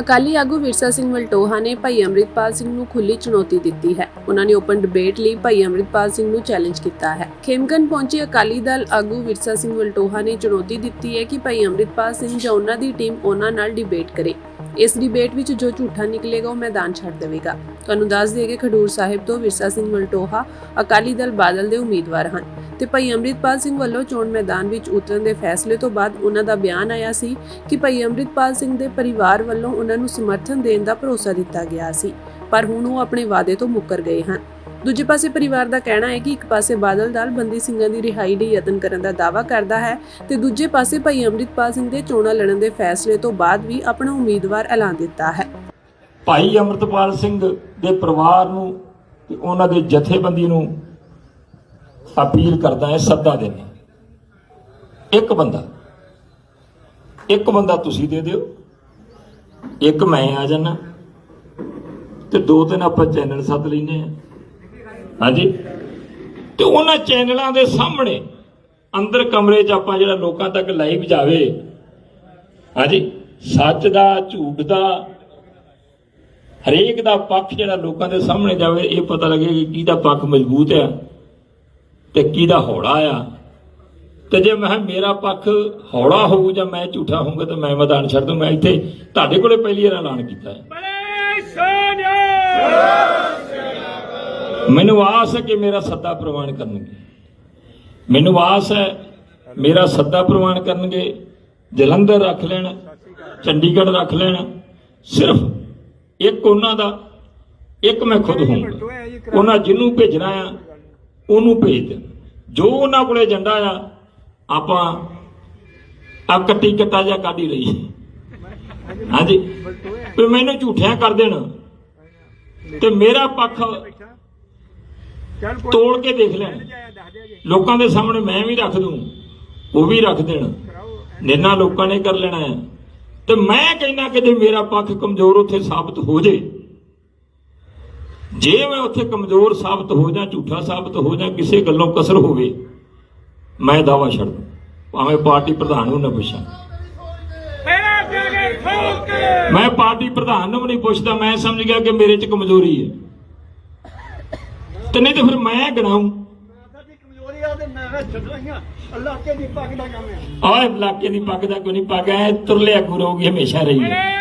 ਅਕਾਲੀ ਆਗੂ ਵਿਰਸਾ ਸਿੰਘ ਵਲਟੋਹਾ ਨੇ ਭਾਈ ਅੰਮ੍ਰਿਤਪਾਲ ਸਿੰਘ ਨੂੰ ਖੁੱਲੀ ਚੁਣੌਤੀ ਦਿੱਤੀ ਹੈ। ਉਹਨਾਂ ਨੇ ਓਪਨ ਡਿਬੇਟ ਲਈ ਭਾਈ ਅੰਮ੍ਰਿਤਪਾਲ ਸਿੰਘ ਨੂੰ ਚੈਲੰਜ ਕੀਤਾ ਹੈ। ਖੇਮਗਨ ਪਹੁੰਚੇ ਅਕਾਲੀ ਦਲ ਆਗੂ ਵਿਰਸਾ ਸਿੰਘ ਵਲਟੋਹਾ ਨੇ ਚੁਣੌਤੀ ਦਿੱਤੀ ਹੈ ਕਿ ਭਾਈ ਅੰਮ੍ਰਿਤਪਾਲ ਸਿੰਘ ਜਾਂ ਉਹਨਾਂ ਦੀ ਟੀਮ ਉਹਨਾਂ ਨਾਲ ਡਿਬੇਟ ਕਰੇ। ਇਸ ਡਿਬੇਟ ਵਿੱਚ ਜੋ ਝੂਠਾ ਨਿਕਲੇਗਾ ਉਹ ਮੈਦਾਨ ਛੱਡ ਦੇਵੇਗਾ। ਤੁਹਾਨੂੰ ਦੱਸ ਦਈਏ ਕਿ ਖਡੂਰ ਸਾਹਿਬ ਤੋਂ ਵਿਰਸਾ ਸਿੰਘ ਵਲਟੋਹਾ ਅਕਾਲੀ ਦਲ ਬਾਦਲ ਦੇ ਉਮੀਦਵਾਰ ਹਨ। ਤੇ ਭਾਈ ਅੰਮ੍ਰਿਤਪਾਲ ਸਿੰਘ ਵੱਲੋਂ ਚੋਣ ਮੈਦਾਨ ਵਿੱਚ ਉਤਰਨ ਦੇ ਫੈਸਲੇ ਤੋਂ ਬਾਅਦ ਉਹਨਾਂ ਦਾ ਬਿਆਨ ਆਇਆ ਸੀ ਕਿ ਭਾਈ ਅੰਮ੍ਰਿਤਪਾਲ ਸਿੰਘ ਦੇ ਪਰਿਵਾਰ ਵੱਲੋਂ ਉਹਨਾਂ ਨੂੰ ਸਮਰਥਨ ਦੇਣ ਦਾ ਭਰੋਸਾ ਦਿੱਤਾ ਗਿਆ ਸੀ, ਪਰ ਹੁਣ ਉਹ ਆਪਣੇ ਵਾਅਦੇ ਤੋਂ ਮੁੱਕਰ ਗਏ ਹਨ। ਦੂਜੇ ਪਾਸੇ ਪਰਿਵਾਰ ਦਾ ਕਹਿਣਾ ਹੈ ਕਿ ਇੱਕ ਪਾਸੇ ਬਾਦਲ ਦਲ ਬੰਦੀ ਸਿੰਘਾਂ ਦੀ ਰਿਹਾਈ ਲਈ ਯਤਨ ਕਰਨ ਦਾ ਦਾਅਵਾ ਕਰਦਾ ਹੈ ਤੇ ਦੂਜੇ ਪਾਸੇ ਭਾਈ ਅੰਮ੍ਰਿਤਪਾਲ ਸਿੰਘ ਦੇ ਚੋਣਾਂ ਲੜਨ ਦੇ ਫੈਸਲੇ ਤੋਂ ਬਾਅਦ ਵੀ ਆਪਣਾ ਉਮੀਦਵਾਰ ਐਲਾਨ ਦਿੱਤਾ ਹੈ। ਭਾਈ ਅਮਰਤਪਾਲ ਸਿੰਘ ਦੇ ਪਰਿਵਾਰ ਨੂੰ ਤੇ ਉਹਨਾਂ ਦੇ ਜਥੇਬੰਦੀ ਨੂੰ ਅਪੀਲ ਕਰਦਾ ਹੈ, ਸੱਦਾ ਦੇਣਾ ਇੱਕ ਬੰਦਾ ਇੱਕ ਬੰਦਾ ਤੁਸੀਂ ਦੇ ਦਿਓ, ਇੱਕ ਮੈਂ ਆ ਜਾਣਾ ਤੇ ਦੋ ਤਿੰਨ ਆਪਾਂ ਚੈਨਲ ਸੱਦ ਲੈਨੇ ਆ ਹਾਂਜੀ? ਤੇ ਉਹਨਾਂ ਚੈਨਲਾਂ ਦੇ ਸਾਹਮਣੇ ਅੰਦਰ ਕਮਰੇ 'ਚ ਆਪਾਂ ਜਿਹੜਾ ਲੋਕਾਂ ਤੱਕ ਲਾਈਵ ਜਾਵੇ, ਹਾਂਜੀ? ਸੱਚ ਦਾ, ਝੂਠ ਦਾ, ਹਰੇਕ ਦਾ ਪੱਖ ਜਿਹੜਾ ਲੋਕਾਂ ਦੇ ਸਾਹਮਣੇ ਜਾਵੇ, ਇਹ ਪਤਾ ਲੱਗੇ ਕਿ ਕਿਹਦਾ ਪੱਖ ਮਜ਼ਬੂਤ ਹੈ ਤੇ ਕਿਹਦਾ ਹੌਲਾ ਆ। ਤੇ ਜੇ ਮੈਂ ਕਿਹਾ ਮੇਰਾ ਪੱਖ ਹੌਲਾ ਹੋਊ ਜਾਂ ਮੈਂ ਝੂਠਾ ਹੋਊਗਾ ਤਾਂ ਮੈਂ ਮੈਦਾਨ ਛੱਡ ਦੂੰ, ਮੈਂ ਇੱਥੇ ਤੁਹਾਡੇ ਕੋਲੇ ਪਹਿਲੀ ਵਾਰ ਐਲਾਨ ਕੀਤਾ ਹੈ। ਮੈਨੂੰ ਆਸ ਹੈ ਕਿ ਮੇਰਾ ਸੱਦਾ ਪ੍ਰਵਾਨ ਕਰਨਗੇ। ਮੈਨੂੰ ਆਸ ਹੈ ਮੇਰਾ ਸੱਦਾ ਪ੍ਰਵਾਨ ਕਰਨਗੇ, ਜਲੰਧਰ ਰੱਖ ਲੈਣ, ਚੰਡੀਗੜ੍ਹ ਰੱਖ ਲੈਣ, ਸਿਰਫ ਇੱਕ ਉਹਨਾਂ ਦਾ, ਇੱਕ ਮੈਂ ਖੁਦ ਹੋਊਂਗਾ। ਉਹਨਾਂ ਜਿਹਨੂੰ ਭੇਜਣਾ ਆ ਉਹਨੂੰ ਭੇਜ ਦੇਣ। ਜੋ ਉਹਨਾਂ ਕੋਲੇ ਏਜੰਡਾ ਆ, ਆਪਾਂ ਆ ਕੱਟੀ ਕੱਟਾ ਜਿਹਾ ਕੱਢ ਹੀ ਰਹੀ ਹਾਂਜੀ। ਤੇ ਮੈਨੂੰ ਝੂਠਿਆਂ ਕਰ ਦੇਣ। ਤੇ ਮੇਰਾ ਪੱਖ ਚੱਲ ਤੋੜ ਕੇ ਦੇਖ ਲੈਣ। ਲੋਕਾਂ ਦੇ ਸਾਹਮਣੇ ਮੈਂ ਵੀ ਰੱਖ ਦੂੰ, ਉਹ ਵੀ ਰੱਖ ਦੇਣ। ਨਿਰਣਾ ਲੋਕਾਂ ਨੇ ਕਰ ਲੈਣਾ ਹੈ ਤੇ ਮੈਂ ਕਹਿੰਦਾ ਕਿ ਜੇ ਮੇਰਾ ਪੱਖ ਕਮਜ਼ੋਰ ਉੱਥੇ ਸਾਬਤ ਹੋ ਜੇ। ਜੇ ਮੈਂ ਉੱਥੇ ਕਮਜ਼ੋਰ ਸਾਬਤ ਹੋ ਜਾਂ ਝੂਠਾ ਸਾਬਤ ਹੋ ਜਾਂ ਕਿਸੇ ਗੱਲੋਂ ਕਸਰ ਹੋਵੇ ਮੈਂ ਦਾਵਾ ਛੱਡ ਦੂੰ। ਭਾਵੇਂ ਪਾਰਟੀ ਪ੍ਰਧਾਨ ਨੂੰ ਨਾ ਪੁੱਛਾਂ। ਮੈਂ ਪਾਰਟੀ ਪ੍ਰਧਾਨ ਨੂੰ ਨਹੀਂ ਪੁੱਛਦਾ ਮੈਂ ਸਮਝ ਗਿਆ ਕਿ ਮੇਰੇ 'ਚ ਕਮਜ਼ੋਰੀ ਹੈ। ਤੇ ਨਹੀਂ ਤੇ ਫਿਰ ਮੈਂ ਗਣਾਉਂ ਸਾਡੀ ਕਮਜ਼ੋਰੀ ਆ ਤੇ ਮੈਂ ਕਿਹਾ ਛੱਡੋ ਹੀਆਂ ਅੱਲਾਹ ਕੇ ਦੀ ਪੱਗ ਦਾ ਕੰਮ ਆ। ਆਏ ਇਲਾਕੇ ਦੀ ਪੱਗ ਦਾ ਕੋਈ ਨਹੀਂ ਪੱਗ? ਐ ਤੁਰਲਿਆ ਗੁਰੂ ਰਹੂਗੀ ਹਮੇਸ਼ਾ ਰਹੀ ਹੈ